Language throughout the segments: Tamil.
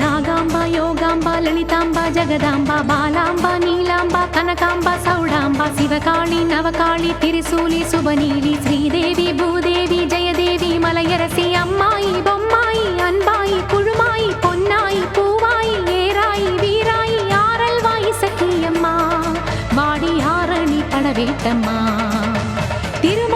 నాగాంబ యోగాంబ లలితాంబ జగదాంబ బాలాంబ నీలాంబ కనకాంబ సౌడాంబ శివకాళి నవకాళి తిరుసూలి సుబనీలి శ్రీదేవి భూదేవి జయదేవి మలయరసి అమ్మాయి బొమ్మాయి అన్బాయి పుழுமாயி பொன்னாயி பூவாயி ஏராயி வீராயி ஆரல்வாயி சக்கியம்மா வாடி ஆரணி படவேட்டம்மா திருமண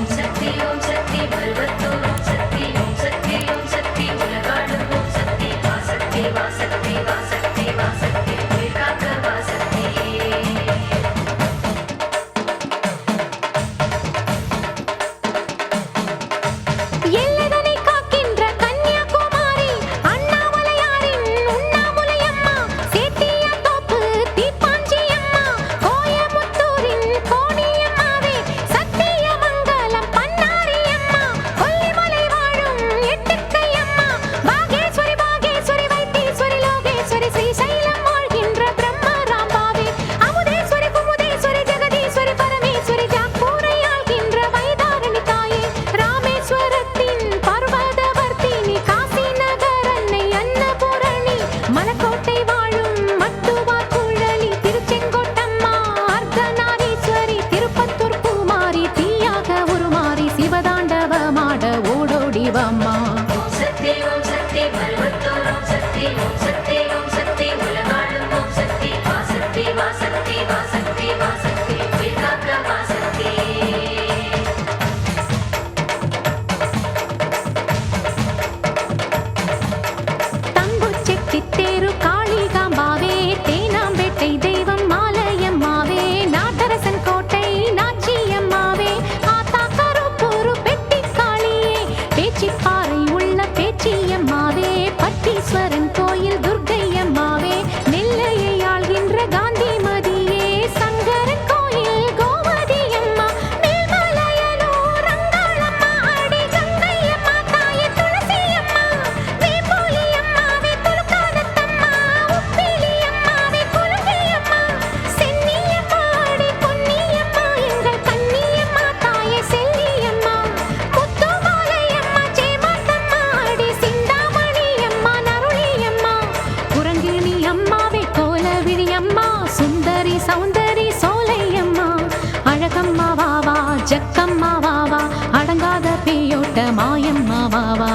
ஜக்கம்மா வாவா அடங்காத பேயோட்ட மாயம்மா வாவா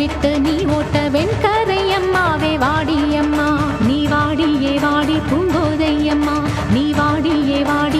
விட்டு நீ ஓட்ட வெண்கரை அம்மாவே வாடியம்மா நீ வாடியே வாடி பூங்கோதையம்மா. நீ வாடியே வாடி